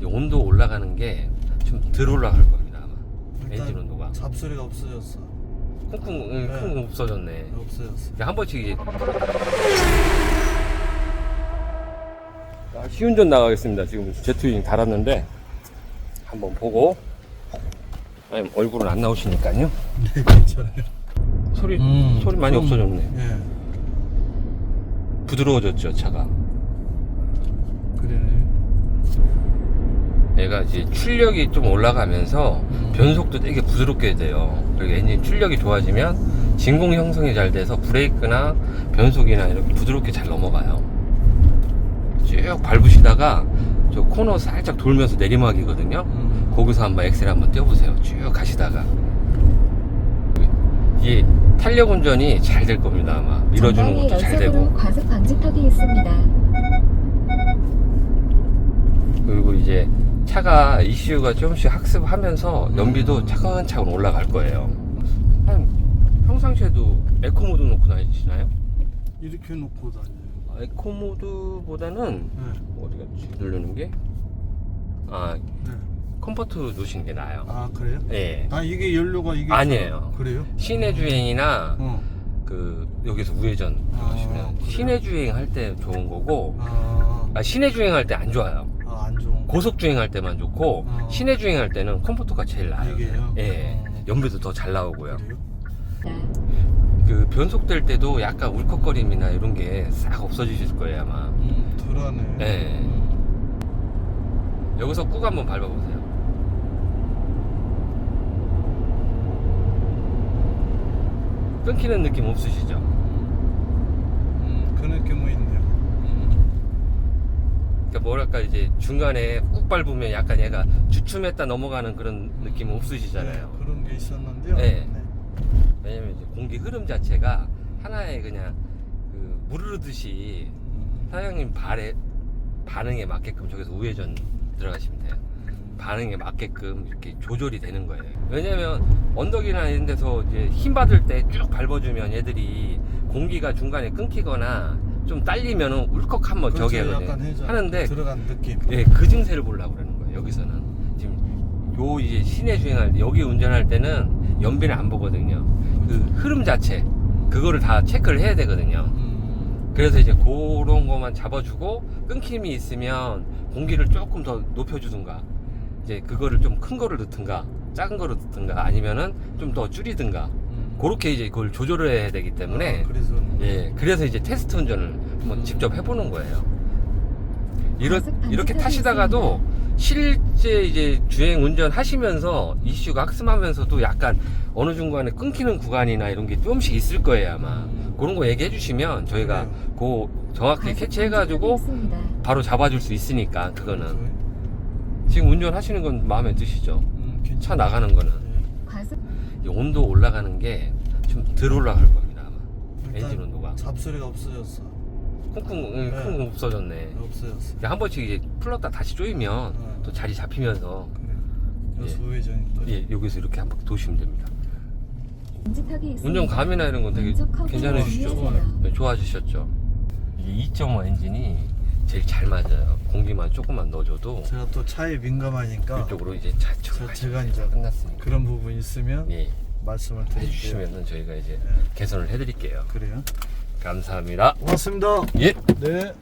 이 온도 올라가는 게 좀 덜 올라갈 겁니다 아마 엔진 온도가 잡소리가 없어졌어. 쿵쿵 응, 네. 쿵쿵 없어졌네 없어졌어. 한 번씩 이제 아, 시운전 나가겠습니다 지금 제트윙 달았는데 한번 보고 아니 얼굴은 안 나오시니까요 네, 괜찮아요. 소리 음, 소리 많이 좀, 없어졌네 예, 부드러워졌죠 차가 그러네. 얘가 이제 출력이 좀 올라가면서 음. 변속도 되게 부드럽게 돼요. 그리고 엔진 출력이 좋아지면 진공 형성이 잘 돼서 브레이크나 변속이나 이렇게 부드럽게 잘 넘어가요. 쭉 밟으시다가 저 코너 살짝 돌면서 내리막이거든요. 음. 거기서 한번 엑셀 한번 떼어보세요. 쭉 가시다가 이게 탄력 운전이 잘 될 겁니다. 아마 밀어주는 것도 잘 되고 과속 방지턱이 있습니다. 그리고 이제 차가 ECU가 조금씩 학습하면서 연비도 음. 차근차근 올라갈 거예요. 한 평상시에도 에코 모드 놓고 다니시나요? 이렇게 놓고 다녀요. 아, 에코 모드보다는 네. 어디 갔지? 누르는 게? 아 네. 컴포트 놓으시는 게 나아요. 아 그래요? 예. 아 이게 연료가 이게 아니에요. 그래요? 시내 주행이나 어. 그 여기서 우회전 하시면 아, 그래요? 시내 주행 할 때 좋은 거고 아, 아, 시내 주행 할 때 안 좋아요. 고속 주행할 때만 좋고 어. 시내 주행할 때는 컴포트가 제일 나아요. 이게요? 예, 어. 연비도 더 잘 나오고요. 그래요? 그 변속 될 때도 약간 울컥거림이나 이런 게 싹 없어지실 거예요 아마. 음, 덜하네. 네. 음. 여기서 꾹 한번 밟아보세요. 끊기는 느낌 없으시죠? 음, 그 느낌은 있네요. 음. 그러니까 뭐랄까 이제 중간에 꾹 밟으면 약간 얘가 주춤했다 넘어가는 그런 느낌 없으시잖아요. 네, 그런 게 있었는데요. 네. 왜냐면 이제 공기 흐름 자체가 하나의 그냥 그 무르르듯이 음, 사장님 발에 반응에 맞게끔 저기서 우회전 들어가시면 돼요. 음. 반응에 맞게끔 이렇게 조절이 되는 거예요. 왜냐면 언덕이나 이런 데서 이제 힘 받을 때 쭉 밟아주면 얘들이 공기가 중간에 끊기거나 좀 딸리면 울컥 한번 그렇죠, 해저 하는데 들어간 느낌. 예, 그 증세를 보려고 그러는 거예요. 여기서는 지금 요 이제 시내 주행할 때 여기 운전할 때는 연비를 안 보거든요. 그 흐름 자체 그거를 다 체크를 해야 되거든요. 음, 그래서 이제 그런 거만 잡아주고 끊김이 있으면 공기를 조금 더 높여주든가 이제 그거를 좀 큰 거를 넣든가 작은 거를 넣든가 아니면은 좀 더 줄이든가 음. 그렇게 이제 그걸 조절을 해야 되기 때문에 아, 그래서 예 그래서 이제 테스트 운전을 한번 직접 해보는 거예요 이렇, 이렇게 타시다가도 실제 이제 주행 운전 하시면서 이슈가 학습하면서도 약간 어느 중간에 끊기는 구간이나 이런 게 조금씩 있을 거예요 아마 음. 그런 거 얘기해 주시면 저희가. 그 정확히 캐치해가지고. 바로 잡아줄 수 있으니까 그거는 그래서, 지금 운전하시는 건 마음에 드시죠? 음, 괜찮아. 차 나가는 거는 온도 올라가는 게 좀 덜 올라갈 겁니다 아마 엔진 온도가 잡소리가 없어졌어. 쿵쿵 응, 네. 쿵쿵 없어졌네 없어졌어. 한 번씩 이제 풀렀다 다시 조이면 어. 또 자리 잡히면서 그래. 예. 우회전이 또. 예, 여기서 이렇게 한 바퀴 도시면 됩니다. 운전 감이나 이런 건 되게 괜찮으시죠? 네, 좋아지셨죠? 이게 2.5 엔진이 제일 잘 맞아요 공기만 조금만 넣어줘도 제가 또 차에 민감하니까 이쪽으로 이제 저- 제가 이제 끝났으니까 그런 부분 있으면 예, 말씀을 드릴게요. 해주시면은 저희가 이제 네. 개선을 해드릴게요 그래요. 감사합니다 고맙습니다. 예. 네.